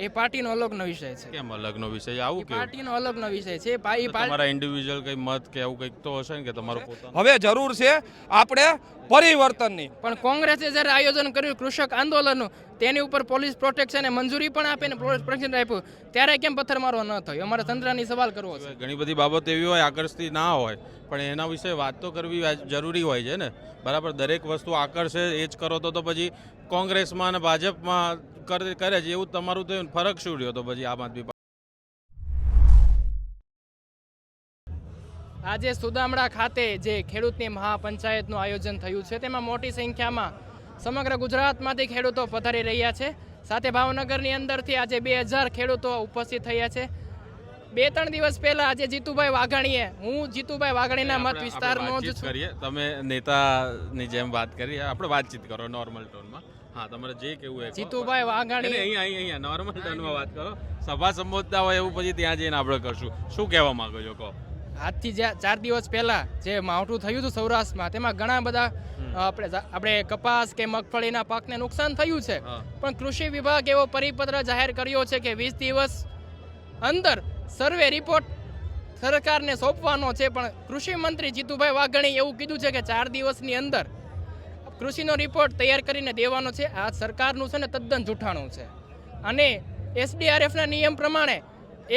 એ પાર્ટીનો અલગનો વિષય છે. કેમ અલગનો વિષય? આવું કે પાર્ટીનો અલગનો વિષય છે. પાર્ટી તમારા ઇન્ડિવિડ્યુઅલ કઈ મત કે એવું કંઈક તો હશે ને કે તમારો પોતાનો? હવે જરૂર છે આપણે પરિવર્તનની. પણ કોંગ્રેસે જ્યારે આયોજન કર્યું કૃષક આંદોલનનું તેની ઉપર પોલીસ પ્રોટેક્શન મંજૂરી પણ આપે ને પોલીસ પ્રોટેક્શન આપ્યું. ત્યારે કેમ પથ્થરમારો ન થયો? અમારે તંત્રની સવાલ કરવો છે. ઘણી બધી બાબત એવી હોય આકર્ષતી ના હોય પણ એના વિશે વાત તો કરવી જરૂરી હોય છે ને? બરાબર દરેક વસ્તુ આકર્ષે એ જ કરો તો તો પછી કોંગ્રેસમાં અને ભાજપમાં કરે કરે છે એવું તમારું થયું ફરક શું રહ્યો તો પછી આમ આદમી આજે સુદામડા ખાતે જે ખેડૂતની મહાપંચાયતનું આયોજન થયું છે તેમાં મોટી સંખ્યામાં સમગ્ર ગુજરાતમાંથી ખેડૂતો પધારી રહ્યા છે. સાથે ભાવનગરની અંદરથી આજે બે હજાર ખેડૂતો ઉપસ્થિત થયા છે. બે ત્રણ દિવસ પહેલા આજે જીતુભાઈ વાઘાણીએ હું જીતુભાઈ વાઘાણીના મત વિસ્તારનો જ છું. કરીએ. તમે નેતાની જેમ વાત કરી આપણે વાતચીત કરો નોર્મલ ટોનમાં હા તમારે જે કેવું હોય જીતુભાઈ વાઘાણી. અહીંયા અહીંયા નોર્મલ ટર્નમાં વાત કરો. સભા સંબોધતા હોય એવું પછી ત્યાં જઈને આપણે કરશું. શું કહેવા માંગો છો કહો? આજથી ચાર દિવસ પહેલા જે માવઠું થયું હતું સૌરાષ્ટ્રમાં તેમાં ઘણા બધા આપણે આપણે કપાસ કે મગફળીના પાકને નુકસાન થયું છે. પણ કૃષિ વિભાગ એવો પરિપત્ર જાહેર કર્યો છે કે વીસ દિવસ અંદર સર્વે રિપોર્ટ સરકારને સોંપવાનો છે. પણ કૃષિ મંત્રી જીતુભાઈ વાઘાણી એવું કીધું છે કે ચાર દિવસની અંદર કૃષિનો રિપોર્ટ તૈયાર કરીને દેવાનો છે. આ સરકારનું છે ને તદ્દન જૂઠાણું છે. અને એસડીઆરએફના નિયમ પ્રમાણે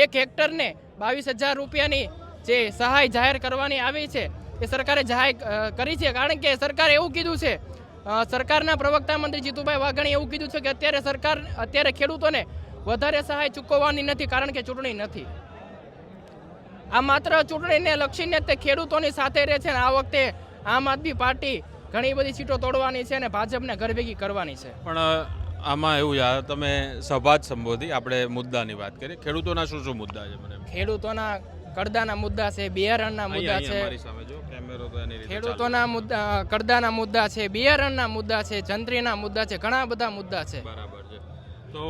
એક હેક્ટરને બાવીસ હજાર રૂપિયાની જે સહાય જાહેર કરવાની આવી છે, એ સરકારે જાહેર કરી છે. કારણ કે સરકારે એવું કીધું છે સરકારના પ્રવક્તા મંત્રી જીતુભાઈ વાઘાણી એવું કીધું છે કે અત્યારે સરકાર, અત્યારે ખેડૂતોને વધારે સહાય ચૂકવવાની નથી કારણ કે ચૂંટણી નથી. આ માત્ર ચૂંટણીને લક્ષીને તે ખેડૂતોની સાથે રહે છે અને આ વખતે આમ આદમી પાર્ટી ઘણી બધી સીટો તોડવાની છે અને ભાજપને ઘરભેગી કરવાની છે. પણ આમાં એવું યાર તમે સભા જ સંબોધી આપણે મુદ્દાની વાત કરીએ. ખેડૂતોના શું શું મુદ્દા છે મને ખેડૂતોના કડદાના મુદ્દા છે બિયારણના મુદ્દા છે. ખેડૂતોના મુદ્દા કરદાના મુદ્દા છે બિયારણના મુદ્દા છે જંત્રીના મુદ્દા છે ઘણા બધા મુદ્દા છે. બરાબર છે. તો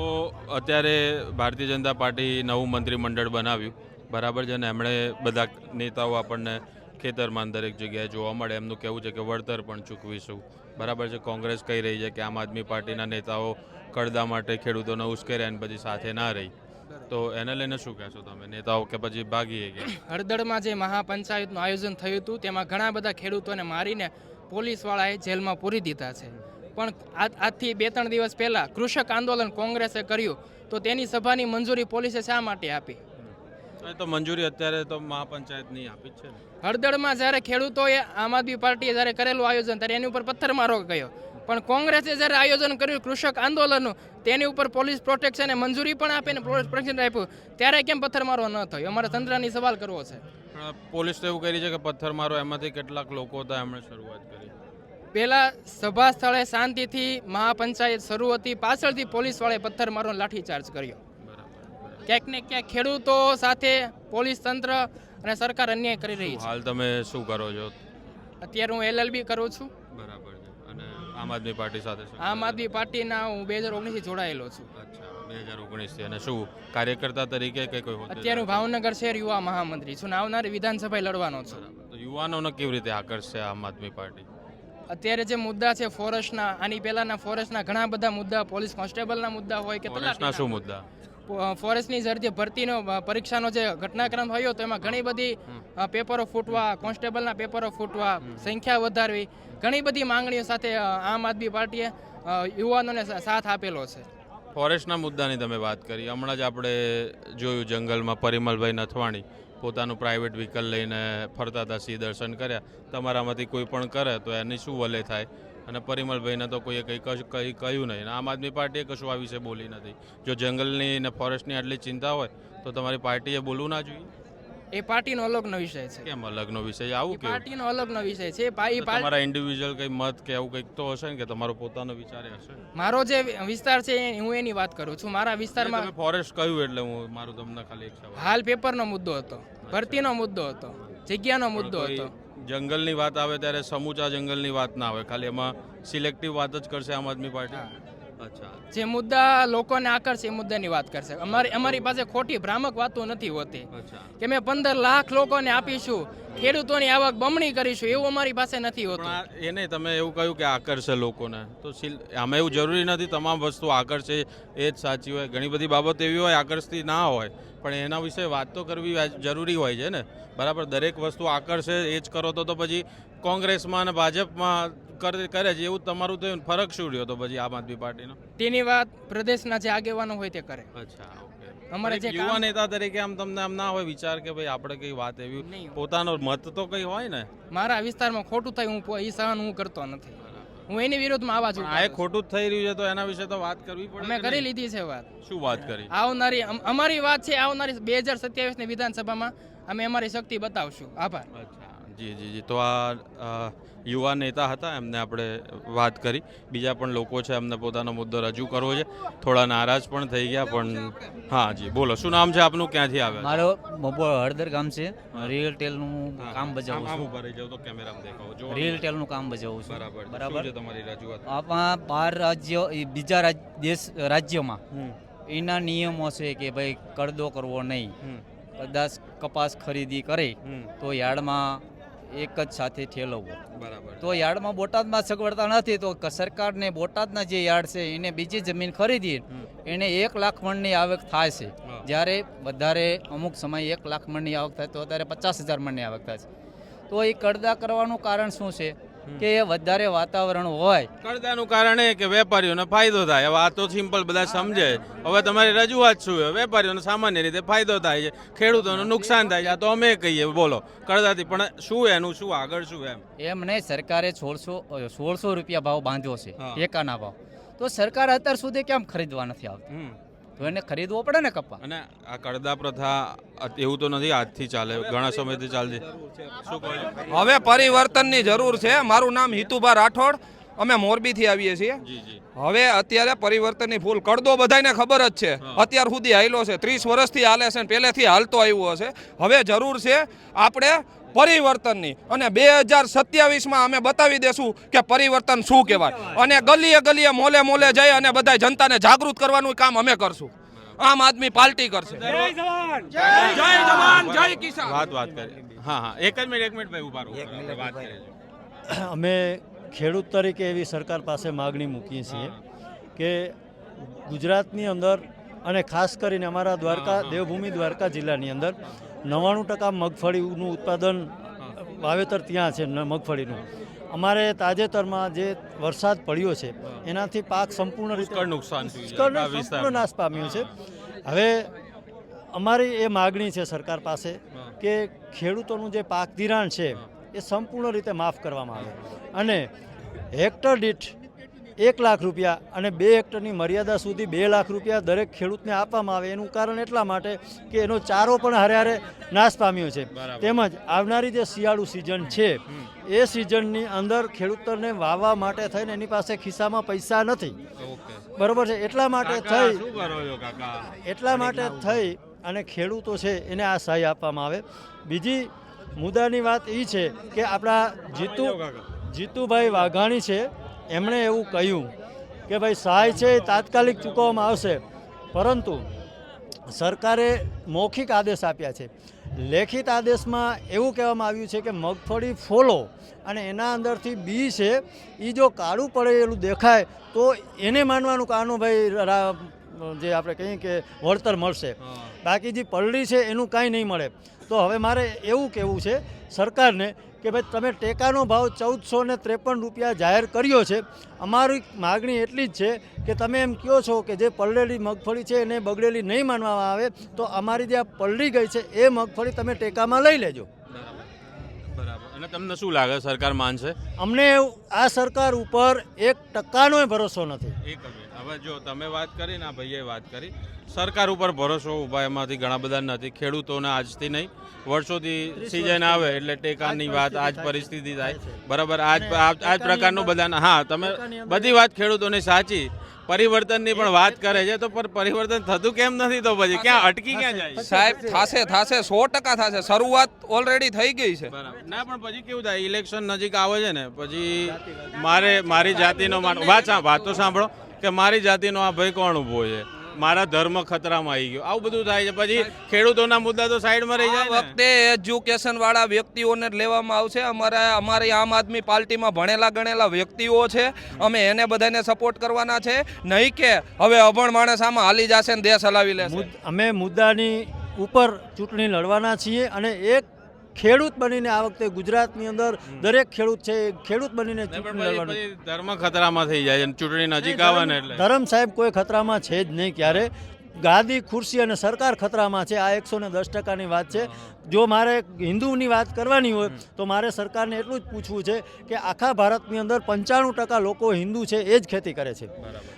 અત્યારે ભારતીય જનતા પાર્ટી નવું મંત્રીમંડળ બનાવ્યું. બરાબર છે ને એમણે બધા નેતાઓ આપણને ખેતરમાં દરેક જગ્યાએ જોવા મળે, એમનું કહેવું છે કે વળતર પણ ચૂકવીશું. બરાબર છે, કોંગ્રેસ કહી રહી છે કે આમ આદમી પાર્ટીના નેતાઓ કડદા માટે ખેડૂતોને ઉશ્કેર્યા અને પછી સાથે ના રહી. તો એને લઈને શું કહેશો તમે? નેતાઓ કે પછી ભાગી ગયા હળદળમાં જે મહાપંચાયતનું આયોજન થયું હતું, તેમાં ઘણા બધા ખેડૂતોને મારીને પોલીસવાળાએ જેલમાં પૂરી દીધા છે. પણ આજથી બે ત્રણ દિવસ પહેલાં કૃષક આંદોલન કોંગ્રેસે કર્યું, તો તેની સભાની મંજૂરી પોલીસે શા માટે આપી? એ તો મંજૂરી અત્યારે તો મહાપંચાયતની આપી જ છે ને. હળદળમાં જ્યારે ખેડૂતોએ આમ આદમી પાર્ટીએ જ્યારે કરેલું આયોજન ત્યારે એની ઉપર પથ્થરમારો કયો પણ કોંગ્રેસે જ્યારે આયોજન કર્યું કૃષક આંદોલનનું તેની ઉપર પોલીસ પ્રોટેક્શને મંજૂરી પણ આપીને પોલીસ પ્રોટેક્શન આપ્યું. ત્યારે કેમ પથ્થરમારો ન થયો? અમારે તંત્રની સવાલ કરવો છે. પોલીસ તો એવું કરી છે કે પથ્થર મારો એમાંથી કેટલાક લોકો હતા એમણે શરૂઆત કરી. પહેલા સભા સ્થળે શાંતિથી મહાપંચાયત શરૂ હતી પાછળથી પોલીસ પથ્થર પથ્થરમારો લાઠીચાર્જ કર્યો. ક્યાંક ને ક્યાંક ખેડૂતો સાથે પોલીસ તંત્ર અને સરકાર અન્યાય કરી રહી છે. હાલ તમે શું કરો છો? અત્યારે હું એલએલબી કરું છું. બરાબર છે. અને આમ આદમી પાર્ટી સાથે આમ આદમી પાર્ટીના હું બે હજાર ઓગણીસથી જોડાયેલો છું. અચ્છા બે હજાર ઓગણીસથી. અને શું કાર્યકર્તા તરીકે કોઈ? અત્યારે હું ભાવનગર શહેર યુવા મહામંત્રી છું ને આવનારી વિધાનસભાએ લડવાનો છું. તો યુવાનોને કેવી રીતે આકર્ષશે આમ આદમી પાર્ટી? અત્યારે જે મુદ્દા છે ફોરેસ્ટના આની પહેલાના ફોરેસ્ટના ઘણા બધા મુદ્દા પોલીસ કોન્સ્ટેબલના મુદ્દા હોય કે શું મુદ્દા? ફોરેસ્ટની જે ભરતીનો પરીક્ષાનો જે ઘટનાક્રમ થયો તો એમાં ઘણી બધી પેપરો ફૂટવા કોન્સ્ટેબલના પેપરો ફૂટવા સંખ્યા વધારવી ઘણી બધી માંગણીઓ સાથે આમ આદમી પાર્ટીએ યુવાનોને સાથ આપેલો છે. ફોરેસ્ટના મુદ્દાની તમે વાત કરી. હમણાં જ આપણે જોયું જંગલમાં પરિમલભાઈ નથવાણી પોતાનું પ્રાઇવેટ વ્હીકલ લઈને ફરતા હતા સિંહ દર્શન કર્યા. તમારામાંથી કોઈ પણ કરે તો એની શું વલે થાય? અને પરિમલભાઈને તો કોઈએ કંઈ કંઈ કહ્યું નહીં. આમ આદમી પાર્ટીએ કશું આ વિશે બોલી નથી. જો જંગલની ને ફોરેસ્ટની આટલી ચિંતા હોય તો તમારી પાર્ટીએ બોલવું ના જોઈએ. એ પાર્ટીનો અલગનો વિષય છે. કેમ અલગનો વિષય? આવું કે પાર્ટીનો અલગનો વિષય છે. તમારા ઇન્ડિવિજ્યુઅલ કંઈ મત કે એવું કંઈક તો હશે ને કે તમારો પોતાનો વિચારે હશે? મારો જે વિસ્તાર છે હું એની વાત કરું છું. મારા વિસ્તારમાં તમે ફોરેસ્ટ કહ્યું એટલે હું મારું તમને ખાલી એક સવાલ હાલ પેપરનો મુદ્દો હતો. ભરતીનો મુદ્દો હતો. જગ્યાનો મુદ્દો હતો. જંગલની વાત આવે ત્યારે સમૂચા જંગલની વાત ના આવે. ખાલી એમાં સિલેક્ટિવ વાત જ કરશે આમ આદમી પાર્ટી? અચ્છા. જે મુદ્દા લોકોને આકર્ષે એ મુદ્દાની વાત કરશે. અમારી અમારી પાસે ખોટી ભ્રામક વાતો નથી હોતી. કે મેં પંદર લાખ લોકોને આપીશું ખેડૂતોની આવક બમણી કરીશું એવું અમારી પાસે નથી હોતું. એને તમે એવું કહ્યું કે આકર્ષે લોકોને. તો આમાં એવું જરૂરી નથી તમામ વસ્તુ આકર્ષે એ જ સાચી હોય. ઘણી બધી બાબત એવી હોય આકર્ષતી ના હોય. પણ એના વિશે વાત તો કરવી જરૂરી હોય છે ને. બરાબર દરેક વસ્તુ આકર્ષે એ જ કરો તો તો પછી કોંગ્રેસમાં અને ભાજપમાં કરે છે એવું તમારું તો ફરક શું રહ્યો તો પછી આમ આદમી પાર્ટીનો? તેની વાત પ્રદેશના જે આગેવાનો હોય તે કરે. અચ્છા અમારે જે યુવા નેતા તરીકે આમ તમને આમ ના હોય વિચાર કે ભાઈ આપણે કઈ વાત એવી પોતાનો મત તો કઈ હોય ને? મારા વિસ્તારમાં ખોટું થાય હું એ સહન હું કરતો નથી. હું એની વિરુદ્ધમાં આવા છું આ ખોટું જ થઈ રહ્યું છે તો એના વિશે તો વાત કરવી પડે મેં કરી લીધી છે વાત. શું વાત કરી? આવનારી અમારી વાત છે આવનારી બે હજાર સત્યાવીસની વિધાનસભામાં અમે અમારી શક્તિ બતાવશું. આભાર. જી જી જી. તો આ યુવા નેતા હતા એમને આપણે વાત કરી. બીજા પણ લોકો છે એમને પોતાનો મુદ્દો રજૂ કરવો છે. થોડા નારાજ પણ થઈ ગયા પણ હા જી બોલો. શું નામ છે આપનું? ક્યાંથી આવે મારો હળદર ગામ છે. રિયલટેલનું હા, કામ બજાવું છું. ઊભા રહી જાવ તો કેમેરામાં દેખાવો. જો રિયલટેલનું કામ બજાવું છું. બરાબર. બરાબર? છે તમારી રજૂઆત? આપણા બાર રાજ્ય બીજા દેશ રાજ્યમાં એના નિયમો છે કે ભાઈ કરદો કરવો નહીં. કદાચ કપાસ ખરીદી કરે તો યાર્ડમાં એક જ સાથે ઠેલવવો બરાબર. તો યાર્ડમાં બોટાદમાં સગવડતા નથી તો સરકારને બોટાદના જે યાર્ડ છે એને બીજી જમીન ખરીદી એને એક લાખ મણની આવક થાય છે. જ્યારે વધારે અમુક સમયે એક લાખ મણની આવક થાય તો અત્યારે પચાસ હજાર મણની આવક થાય છે. તો એ કરદા કરવાનું કારણ શું છે? કે એ વધારે વાતાવરણ હોય. કરતાનું કારણ એ કે વેપારીઓને ફાયદો થાય. હવે આ તો સિમ્પલ બધા સમજે. હવે તમારી રજૂઆત શું હોય વેપારીઓને સામાન્ય રીતે ફાયદો થાય છે. ખેડૂતોને નુકસાન થાય છે. આ તો અમે કહીએ. બોલો. કરતાથી પણ શું એનું શું આગળ શું એમ? એમ નહીં સરકારે સોળસો સોળસો રૂપિયા ભાવ બાંધ્યો છે. એકાના ટેકાના ભાવ. તો સરકાર અત્યાર સુધી કેમ ખરીદવા નથી આવતી. તો એને ખરીદવો પડે ને કપા? અને આ કડદા પ્રથા એવું તો નથી આજથી ચાલે ઘણા સમયથી ચાલતી? હવે પરિવર્તનની જરૂર છે. મારું નામ હિતુભા રાઠોડ. અમે મોરબીથી આવીએ છીએ. જી જી. હવે અત્યારે પરિવર્તનની ફૂલ. કડદો બધાને ખબર જ છે. અત્યાર સુધી હાલ્યો છે. ત્રીસ વર્ષથી હાલે છે ને પહેલેથી હાલતો આવ્યો હશે. હવે જરૂર છે આપણે પરિવર્તનની. અને બે હજાર સત્યાવીસમાં અમે બતાવી દેશું કે પરિવર્તન શું કહેવાય. અને ગલીએ ગલીએ મોલે મોલે જઈ અને બધા જનતાને જાગૃત કરવાનું કામ અમે કરશું. આમ આદમી પાર્ટી કરશે. જય જવાન! જય કિસાન! વાત વાત કરી. હા હા. એક જ મિનિટ એક મિનિટ ભાઈ ઊભા રહો. વાત કરીએ અમે ખેડૂત તરીકે એવી સરકાર પાસે માગણી મૂકીએ છીએ કે ગુજરાતની અંદર અને ખાસ કરીને અમારા દ્વારકા દેવભૂમિ દ્વારકા જિલ્લાની અંદર નવ્વાણું ટકા મગફળીનું ઉત્પાદન વાવેતર ત્યાં છે મગફળીનું. અમારે તાજેતરમાં જે વરસાદ પડ્યો છે એનાથી પાક સંપૂર્ણ રીતે નુકસાન સંપૂર્ણ નાશ પામ્યું છે. હવે અમારી એ માગણી છે સરકાર પાસે કે ખેડૂતોનું જે પાક ધિરાણ છે એ સંપૂર્ણ રીતે માફ કરવામાં આવે. અને હેક્ટર દીઠ એક લાખ રૂપિયા અને બે હેક્ટરની મર્યાદા સુધી બે લાખ રૂપિયા દરેક ખેડૂતને આપવામાં આવે એનું કારણ એટલા માટે કે એનો ચારો પણ હારે હારે નાશ પામ્યો છે. તેમજ આવનારી જે શિયાળુ સિઝન છે એ સિઝનની અંદર ખેડૂતોને વાવવા માટે થઈને એની પાસે ખિસ્સામાં પૈસા નથી. બરોબર છે? એટલા માટે થઈ એટલા માટે થઈ અને ખેડૂતો છે એને આ સહાય આપવામાં આવે. બીજી મુદ્દાની વાત એ છે કે આપણા જીતુ જીતુભાઈ વાઘાણી છે એમણે એવું કહ્યું કે ભાઈ સહાય છે એ તાત્કાલિક ચૂકવવામાં આવશે. પરંતુ સરકારે મૌખિક આદેશ આપ્યા છે. લેખિત આદેશમાં એવું કહેવામાં આવ્યું છે કે મગફળી ફોલો અને એના અંદરથી બી છે એ જો કાળું પડેલું દેખાય તો એને માનવાનું કાનું ભાઈ જે આપણે કહીએ કે વળતર મળશે. બાકી જે પલડી છે એનું કાંઈ નહીં મળે. તો હવે મારે એવું કહેવું છે સરકારને કે ભાઈ તમે ટેકાનો ભાવ ચૌદસો ને ત્રેપન રૂપિયા જાહેર કર્યો છે. અમારી માગણી એટલી જ છે કે તમે એમ કહો છો કે જે પલળેલી મગફળી છે એને બગડેલી નહીં માનવામાં આવે તો અમારી જે આ પલળી ગઈ છે એ મગફળી તમે ટેકામાં લઈ લેજો. અને તમને શું લાગે? સરકાર માનશે? અમને આ સરકાર ઉપર એક ટકાનોય ભરોસો નથી. હવે જો તમે વાત કરી ને આ ભાઈએ વાત કરી સરકાર ઉપર ભરોસો ઊભા એમાંથી ઘણા બધા નથી ખેડૂતોને આજથી નહીં વર્ષોથી સિઝન આવે એટલે ટેકાની વાત આજ પરિસ્થિતિ થાય. બરાબર આજ આજ આજ પ્રકારનું બધા હા તમે બધી વાત ખેડૂતોની સાચી. પરિવર્તનની પણ વાત કરે છે તો પણ પરિવર્તન થતું કેમ નથી તો પછી? ક્યાં અટકી ક્યાં જાય? સાહેબ થાશે થાશે સો ટકા થાશે. શરૂઆત ઓલરેડી થઈ ગઈ છે. બરાબર. ના પણ પછી કેવું થાય? ઇલેક્શન નજીક આવે છે ને પછી મારે મારી જાતિનો માણસ વાત સાં- વાત તો સાંભળો. કે મારી જાતિનો આ ભય કોણ ઊભો છે? મારા ધર્મ ખતરામાં આવી ગયો. આવું બધું થાય છે. પછી ખેડૂતોના મુદ્દા તો સાઈડમાં રહી જાય વખતે એજ્યુકેશન વાળા વ્યક્તિઓને જ લેવામાં આવશે. અમારા અમારી આમ આદમી પાર્ટીમાં ભણેલા ગણેલા વ્યક્તિઓ છે. અમે એને બધાને સપોર્ટ કરવાના છે. નહીં કે હવે અભણ માણસ આમાં હાલી જશે ને દેશ હલાવી લેશે. અમે મુદ્દાની ઉપર ચૂંટણી લડવાના છીએ અને એક ખેડૂત બનીને આ વખતે ગુજરાતની અંદર દરેક ખેડૂત છે ખેડૂત બનીને ધર્મ ખતરામાં થઈ જાય ચૂંટણી નજીક આવે ને એટલે. ધરમ સાહેબ કોઈ ખતરામાં છે જ નહીં ક્યારે. ગાદી ખુરશી અને સરકાર ખતરામાં છે આ એકસો ને દસ ટકાની વાત છે. જો મારે હિન્દુની વાત કરવાની હોય તો મારે સરકારને એટલું જ પૂછવું છે કે આખા ભારતની અંદર પંચાણું ટકા લોકો હિન્દુ છે એ જ ખેતી કરે છે.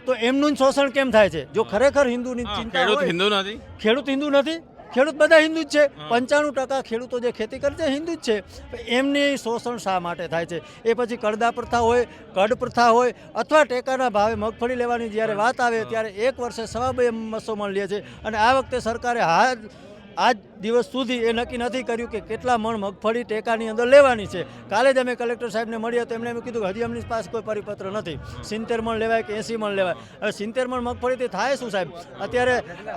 તો એમનું શોષણ કેમ થાય છે? જો ખરેખર હિન્દુની ચિંતા ખેડૂત હિન્દુ નથી. ખેડૂત હિન્દુ નથી? ખેડૂત બધા હિન્દુ જ છે. પંચાણું ટકા ખેડૂતો જે ખેતી કરે છે હિન્દુ જ છે. એમની શોષણ શા માટે થાય છે? એ પછી કડદા પ્રથા હોય કડ પ્રથા હોય અથવા ટેકાના ભાવે મગફળી લેવાની જ્યારે વાત આવે ત્યારે એક વર્ષે સવા બે મસો મણ લે છે. અને આ વખતે સરકારે હા આજ દિવસ સુધી એ નક્કી નથી કર્યું કે કેટલા મણ મગફળી ટેકાની અંદર લેવાની છે. કાલે જ અમે કલેક્ટર સાહેબને મળ્યા તો એમણે એમ કીધું કે હજી એમની પાસે કોઈ પરિપત્ર નથી. સિત્તેર મણ લેવાય કે એંસી મણ લેવાય? હવે સિત્તેર મણ મગફળીથી થાય શું સાહેબ? અત્યારે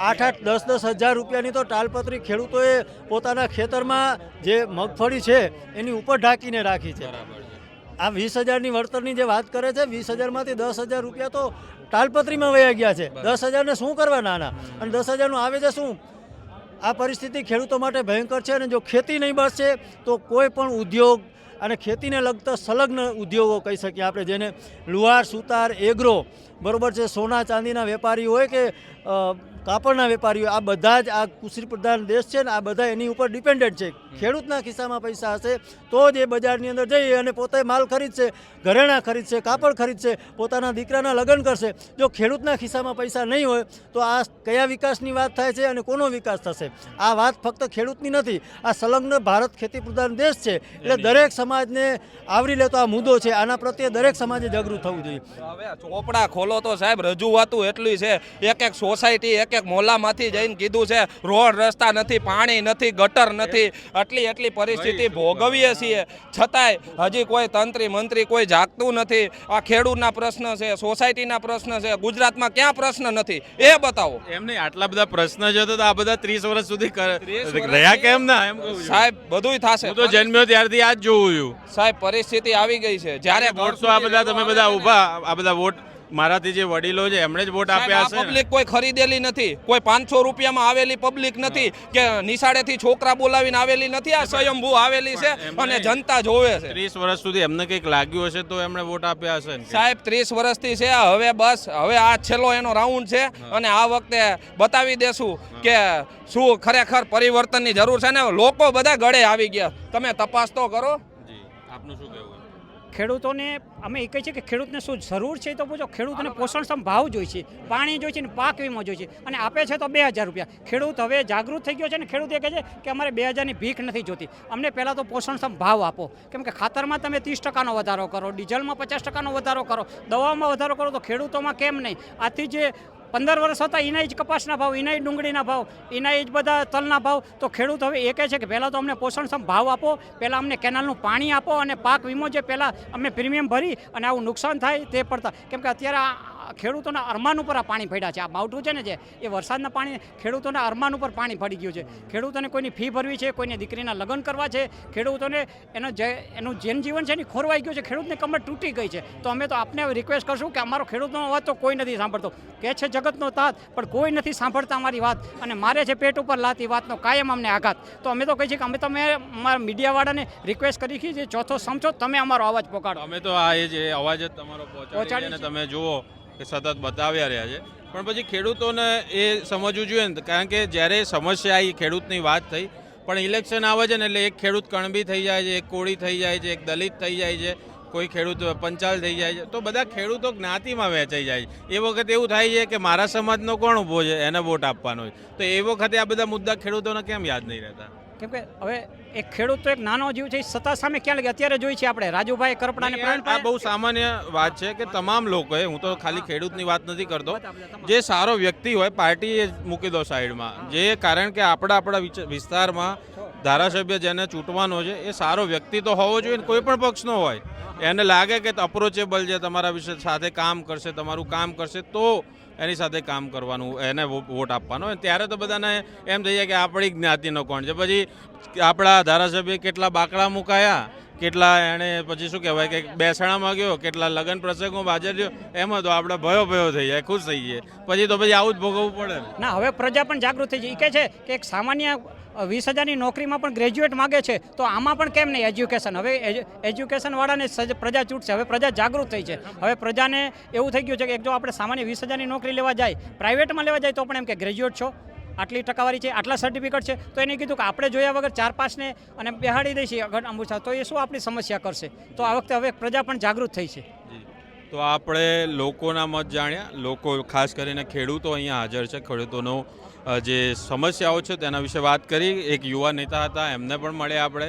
આઠ આઠ દસ દસ હજાર રૂપિયાની તો ટાલપત્રી ખેડૂતોએ પોતાના ખેતરમાં જે મગફળી છે એની ઉપર ઢાંકીને રાખી છે. આ વીસ હજારની વળતરની જે વાત કરે છે વીસ હજારમાંથી દસ હજાર રૂપિયા તો તાલપત્રીમાં વયા ગયા છે. દસ હજારને શું કરવાના આના અને દસ હજારનું આવે છે શું? આ પરિસ્થિતિ ખેડૂતો માટે ભયંકર છે અને જો ખેતી નહીં બચશે તો કોઈ પણ ઉદ્યોગ અને ખેતીને લગતા સંલગ્ન ઉદ્યોગો કહી શકીએ આપણે, જેને લુહાર, સુતાર, એગ્રો, બરોબર છે, સોના ચાંદીના વેપારી હોય કે કાપડના વેપારીઓ આ બધા જ આ કૃષિ પ્રધાન દેશ છે ને આ બધા એની ઉપર ડિપેન્ડન્ટ છે. ખેડૂતના ખિસ્સામાં પૈસા હશે તો જ એ બજારની અંદર જઈ અને પોતે માલ ખરીદશે ઘરેણાં ખરીદશે કાપડ ખરીદશે પોતાના દીકરાના લગ્ન કરશે. જો ખેડૂતના ખિસ્સામાં પૈસા નહીં હોય તો આ કયા વિકાસની વાત થાય છે અને કોનો વિકાસ થશે? આ વાત ફક્ત ખેડૂતની નથી આ સંલગ્ન ભારત ખેતી પ્રધાન દેશ છે. એટલે દરેક સમાજને આવરી લેતો આ મુદ્દો છે આના પ્રત્યે દરેક સમાજે જાગૃત થવું જોઈએ. હવે ચોપડા ખોલો તો સાહેબ રજૂઆતું એટલી છે એક એક સોસાયટી એક એક મોલામાંથી જઈને કીધું છે રોડ રસ્તા નથી પાણી નથી ગટર નથી આટલી એટલી પરિસ્થિતિ ભોગવીએ છીએ. છતાંય હજી કોઈ તંત્રી મંત્રી કોઈ જાગતું નથી. આ ખેડૂતના પ્રશ્ન છે સોસાયટીના પ્રશ્ન છે ગુજરાતમાં ક્યાં પ્રશ્ન નથી? એ બતાવો. એમને આટલા બધા પ્રશ્ન છે તો આ બધા ત્રીસ વર્ષ સુધી કર- 30 વર્ષથી- રહ્યા કેમ ના? એમ સાહેબ બધુંય થશે. તો જન્મ્યો ત્યારથી આ જ જોઉં છું. સાહેબ પરિસ્થિતિ આવી ગઈ છે. જ્યારે વોટ આ બધા તમે બધા ઊભા આ બધા વોટ મારાથી જે વડીલો છે એમણે જ વોટ આપ્યા છે પબ્લિક કોઈ ખરીદેલી નથી. કોઈ પાંચસો રૂપિયામાં આવેલી પબ્લિક નથી કે નિશાળેથી છોકરા બોલાવીને આવેલી નથી. આ સ્વયંભૂ આવેલી છે અને જનતા જોવે છે. ત્રીસ વર્ષ સુધી એમને કંઈક લાગ્યું હશે તો એમણે વોટ આપ્યા હશે સાહેબ ત્રીસ વર્ષથી છે હવે બસ હવે આ છેલ્લો એનો રાઉન્ડ છે અને આ વખતે બતાવી દેશું કે શું ખરેખર પરિવર્તનની જરૂર છે ને લોકો બધા ગળે આવી ગયા. તમે તપાસ તો કરો. ખેડૂતોને અમે એ કહીએ છીએ કે ખેડૂતને શું જરૂર છે એ તો પૂછો. ખેડૂતને પોષણક્ષમ ભાવ જોઈએ છે પાણી જોઈએ છે ને પાક વીમો જોઈએ છે. અને આપે છે તો બે હજાર રૂપિયા. ખેડૂત હવે જાગૃત થઈ ગયો છે ને ખેડૂત એ કહે છે કે અમારે બે હજારની ભીખ નથી જોતી. અમને પહેલાં તો પોષણક્ષમ ભાવ આપો. કેમ કે ખાતરમાં તમે ત્રીસ ટકાનો વધારો કરો ડીઝલમાં પચાસ ટકાનો વધારો કરો દવામાં વધારો કરો તો ખેડૂતોમાં કેમ નહીં? આથી જે પંદર વર્ષ હતા એના જ કપાસના ભાવ એના ડુંગળીના ભાવ એના જ બધા તલના ભાવ. તો ખેડૂત હવે એ કહે છે કે પહેલાં તો અમને પોષણક્ષમ ભાવ આપો, પહેલાં અમને કેનાલનું પાણી આપો અને પાક વીમો જે પહેલાં અમે પ્રીમિયમ ભરી અને આવું નુકસાન થાય તે પડતા. કેમ કે અત્યારે ખેડૂતોના અરમાન ઉપર આ પાણી પડ્યા છે. આ માવઠું છે ને જે એ વરસાદના પાણી ખેડૂતોના અરમાન ઉપર પાણી પડી ગયું છે. ખેડૂતોને કોઈની ફી ભરવી છે કોઈને દીકરીના લગ્ન કરવા છે ખેડૂતોને એનો જે એનું જનજીવન છે ને ખોરવાઈ ગયું છે ખેડૂતની કમર તૂટી ગઈ છે. તો અમે તો આપને રિક્વેસ્ટ કરશું કે અમારો ખેડૂતનો અવાજ તો કોઈ નથી સાંભળતો. કે છે જગતનો તાત પણ કોઈ નથી સાંભળતા અમારી વાત. અને મારે છે પેટ ઉપર લાતી વાતનો કાયમ અમને આઘાત. તો અમે તો કહીએ છીએ કે અમે તમે અમારા મીડિયાવાળાને રિક્વેસ્ટ કરી છે જે ચોથો સમજો તમે અમારો અવાજ પહોંચાડો અમે તો આ જે અવાજ જ તમારો પહોંચાડી પહોંચાડી અને છે. તમે જુઓ કે સતત બતાવ્યા રહ્યા છે. પણ પછી ખેડૂતોને એ સમજવું જોઈએ ને, કારણ કે જ્યારે સમસ્યા આવી, ખેડૂતની વાત થઈ, પણ ઇલેક્શન આવે છે ને એટલે એક ખેડૂત કણબી થઈ જાય છે, એક કોળી થઈ જાય છે, એક દલિત થઈ જાય છે, કોઈ ખેડૂત પંચાલ થઈ જાય છે, તો બધા ખેડૂતો જ્ઞાતિમાં વહેંચાઈ જાય છે. એ વખતે એવું થાય છે કે મારા સમાજનો કોણ ઊભો છે, એને વોટ આપવાનો છે. તો એ વખતે આ બધા મુદ્દા ખેડૂતોને કેમ યાદ નહીં રહેતા? કેમ કે હવે એક ખેડૂત તો એક નાનો જીવ છે સત્તા સામે ક્યાં લાગે? અત્યારે જોઈ છે આપણે. રાજુભાઈ કરપડાને આ- બહુ સામાન્ય વાત છે કે તમામ લોકોએ હું તો ખાલી ખેડૂતની વાત નથી કરતો જે સારો વ્યક્તિ હોય પાર્ટી મૂકી દો સાઈડમાં. જે કારણ કે આપણા આપણા વિસ્તારમાં ધારાસભ્ય જેને ચૂંટવાનો છે એ સારો વ્યક્તિ તો હોવો જોઈએ કોઈ પણ પક્ષનો હોય. એને લાગે કે અપ્રોચેબલ છે તમારા વિશે સાથે કામ કરશે તમારું કામ કરશે તો એની સાથે કામ કરવાનું, એને વોટ આપવાનો. ત્યારે તો બધાને એમ થઈ જાય કે આપણી જ્ઞાતિનો કોણ છે. પછી આપણા ધારાસભ્ય કેટલા બાકડા મુકાયા? કેટલા એણે પછી શું કહેવાય કે બેસણામાં ગયો, કેટલા લગ્ન પ્રસંગો હાજર રહ્યો, એમાં તો આપણે ભયો ભયો થઈ જાય, ખુશ થઈ જાય પછી તો પછી આવું જ ભોગવવું પડે. ના, હવે પ્રજા પણ જાગૃત થઈ જાય. કહે છે કે એક સામાન્ય વીસ હજારની નોકરીમાં પણ ગ્રેજ્યુએટ માગે છે, તો આમાં પણ કેમ નહીં એજ્યુકેશન? હવે એજ્યુકેશનવાળાને પ્રજા છૂટશે હવે પ્રજા જાગૃત થઈ છે. હવે પ્રજાને એવું થઈ ગયું છે કે એક જો આપણે સામાન્ય વીસ હજારની નોકરી લેવા જાય, પ્રાઇવેટમાં લેવા જાય તો પણ એમ કે ગ્રેજ્યુએટ છો? આટલી ટકાવારી છે, આટલા સર્ટિફિકેટ છે, તો એને કીધું કે આપણે જોયા વગર ચાર પાંચને અને બેહાડી દઈશું અગર અંબુસા, તો એ શું આપણી સમસ્યા કરશે? તો આ વખતે હવે પ્રજા પણ જાગૃત થઈ છે. તો આપણે લોકોના મત જાણ્યા. લોકો ખાસ કરીને ખેડૂતો અહીંયા હાજર છે. ખેડૂતોનો જે સમસ્યાઓ છે તેના વિશે વાત કરી. એક યુવા નેતા હતા. એમને પણ મળ્યા આપણે.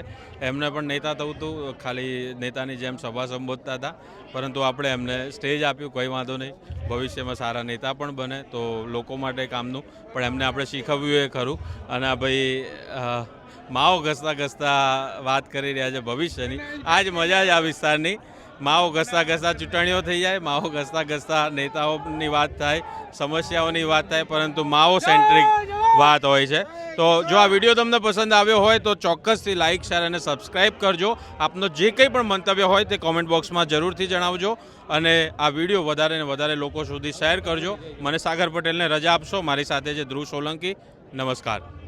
એમને પણ નેતા થવું હતું. ખાલી નેતાની જેમ સભા સંબોધતા હતા. પરંતુ આપણે એમને સ્ટેજ આપ્યું. કોઈ વાંધો નહીં. ભવિષ્યમાં સારા નેતા પણ બને તો લોકો માટે કામનું. પણ એમને આપણે શીખવ્યું એ ખરું. અને આ ભાઈ માઓ ઘસતા ઘસતા વાત કરી રહ્યા છે ભવિષ્યની. આ જ મજા જ આ વિસ્તારની. માઓ ઘસતા ઘસતા ચૂંટણીઓ થઈ જાય, માઓ ઘસતા ઘસતા નેતાઓની વાત થાય, સમસ્યાઓની વાત થાય, પરંતુ માઓ સેન્ટ્રિક વાત હોય છે. તો જો આ વીડિયો તમને પસંદ આવ્યો હોય તો ચોક્કસથી લાઇક શેર અને સબસ્ક્રાઇબ કરજો. આપનો જે કંઈ પણ મંતવ્ય હોય તે કોમેન્ટ બોક્સમાં જરૂરથી જણાવજો અને આ વીડિયો વધારે ને વધારે લોકો સુધી શેર કરજો. મને સાગર પટેલને રજા આપશો. મારી સાથે છે ધ્રુવ સોલંકી. નમસ્કાર.